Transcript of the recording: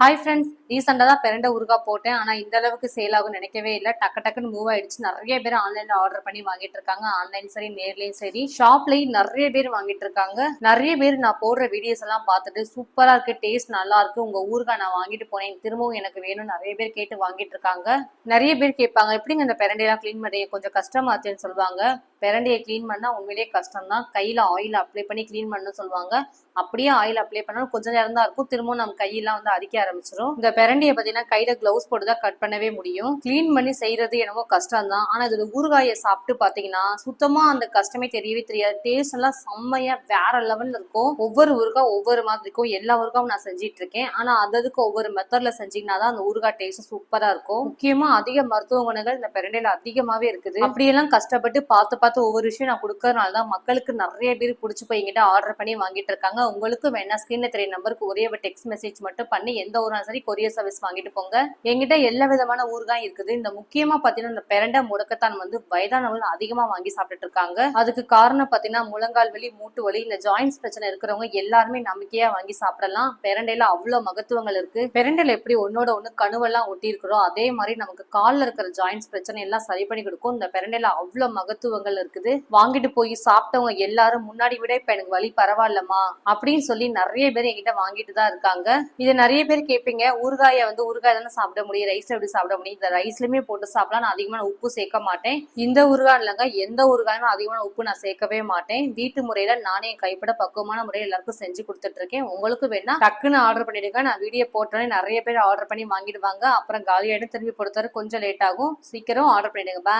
Hi friends ரீசெண்டாக தான் பிறண்ட ஊறுகாய் போட்டேன். ஆனால் இந்த அளவுக்கு சேல் ஆகும் நினைக்கவே இல்லை. டக்கு டக்குன்னு மூவ் ஆயிடுச்சு. நிறைய பேர் ஆன்லைனில் ஆர்டர் பண்ணி வாங்கிட்டு இருக்காங்க. ஆன்லைன் சரி நேர்லையும் சரி. ஷாப்லேயும் நிறைய பேர் வாங்கிட்டு இருக்காங்க. நிறைய பேர் நான் போடுற வீடியோஸ் எல்லாம் பார்த்துட்டு சூப்பராக இருக்கு டேஸ்ட் நல்லா இருக்கு. உங்க ஊறுகாய் நான் வாங்கிட்டு போனேன். திரும்பவும் எனக்கு வேணும் நிறைய பேர் கேட்டு வாங்கிட்டு இருக்காங்க. நிறைய பேர் கேட்பாங்க எப்படிங்க இந்த பிரண்டையெல்லாம் க்ளீன் பண்ணுறீங்க கொஞ்சம் கஷ்டமாச்சுன்னு சொல்லுவாங்க. பிரண்டையை க்ளீன் பண்ணால் உண்மையிலேயே கஷ்டம் தான். கையில் ஆயில் அப்ளை பண்ணி க்ளீன் பண்ண சொல்லுவாங்க. அப்படியே ஆயில் அப்ளை பண்ணாலும் கொஞ்ச நேரம் தான் இருக்கும். திரும்பவும் நம்ம கையெல்லாம் வந்து அரிக்க ஆரம்பிச்சிடும் இந்த பிரண்டையை பார்த்தீங்கன்னா கையில் க்ளவுஸ் போட்டு தான் கட் பண்ணவே முடியும். க்ளீன் பண்ணி செய்கிறது என்னமோ கஷ்டம் தான் ஆனால் இதில் ஊறுகாயை சாப்பிட்டு பார்த்தீங்கன்னா சுத்தமாக அந்த கஷ்டமே தெரியவே தெரியாது. டேஸ்ட் எல்லாம் செம்மையாக வேற லெவலில் இருக்கும். ஒவ்வொரு ஊறுகாய் ஒவ்வொரு மாதிரி இருக்கும். எல்லா ஊறுகாயும் நான் செஞ்சிட்டு இருக்கேன் ஆனால் அதுக்கு ஒவ்வொரு மெத்தடில் செஞ்சிங்கன்னா தான் அந்த ஊறுகாய் டேஸ்ட் சூப்பராக இருக்கும். முக்கியமாக அதிக மருத்துவ குணங்கள் இந்த பிரண்டையில அதிகமாகவே இருக்குது. அப்படியெல்லாம் கஷ்டப்பட்டு பார்த்து பார்த்து ஒவ்வொரு விஷயம் நான் கொடுக்கறதுனால தான் மக்களுக்கு நிறைய பேர் பிடிச்சி போய் எங்கிட்ட ஆர்டர் பண்ணி வாங்கிட்டு இருக்காங்க உங்களுக்கு வேணா ஸ்கிரீன்ல தெரிய நம்பருக்கு ஒரே ஒரு டெக்ஸ்ட் மெசேஜ் மட்டும் பண்ணி எந்த ஒரு சரி கொரியர் சர்வீஸ் வாங்கிட்டு போங்க. எங்கிட்ட எல்லா விதமான ஊறுகாய் இருக்குது. இந்த முக்கியமா பாத்தீங்கன்னா இந்த பெரண்டை முடக்கத்தான் வந்து வயதானவங்க அதிகமா வாங்கி சாப்பிட்டுட்டு இருக்காங்க. அதுக்கு காரணம் பாத்தீங்கன்னா முழங்கால் வலி மூட்டு வலி இந்த ஜாயின்ஸ் பிரச்சனை இருக்கிறவங்க எல்லாருமே நம்பிக்கையா வாங்கி சாப்பிடலாம். பெரண்டையில அவ்வளவு மகத்துவங்கள் இருக்கு. பெரண்டையில எப்படி ஒன்னோட ஒண்ணு கணுவெல்லாம் ஒட்டி இருக்கிறோம் அதே மாதிரி நமக்கு கால்ல இருக்கிற ஜாயின்ஸ் பிரச்சனை எல்லாம் சரி பண்ணி கொடுக்கும். இந்த பெரண்டையில அவ்வளவு மகத்துவங்கள் இருக்குது. வாங்கிட்டு போய் சாப்பிட்டவங்க எல்லாரும் முன்னாடி விட இப்ப எனக்கு வலி பரவாயில்லமா அப்படின்னு சொல்லி நிறைய பேர் என்கிட்ட வாங்கிட்டு தான் இருக்காங்க. இது நிறைய பேர் கேட்பீங்க ஊறுகாயை வந்து ஊறுகாய் தானே சாப்பிட முடியும்? ரைஸ் எப்படி சாப்பிட முடியும்? இந்த ரைஸ்லயுமே போட்டு சாப்பிடலாம். நான் அதிகமான உப்பு சேர்க்க மாட்டேன். இந்த ஊறுகாய் இல்லைங்க எந்த ஊறுகாயுமே அதிகமான உப்பு நான் சேர்க்கவே மாட்டேன். வீட்டு முறையில நானே என் கைப்பட பக்குவமான முறையில் எல்லாருக்கும் செஞ்சு கொடுத்துட்டு இருக்கேன். உங்களுக்கு வேணா டக்குன்னு ஆர்டர் பண்ணிடுங்க. நான் வீடியோ போட்டோன்னே நிறைய பேர் ஆர்டர் பண்ணி வாங்கிடுவாங்க. அப்புறம் காலியாயிடும். திரும்பி பொறுத்தவரை கொஞ்சம் லேட் ஆகும். சீக்கிரம் ஆர்டர் பண்ணிடுங்க. பாய்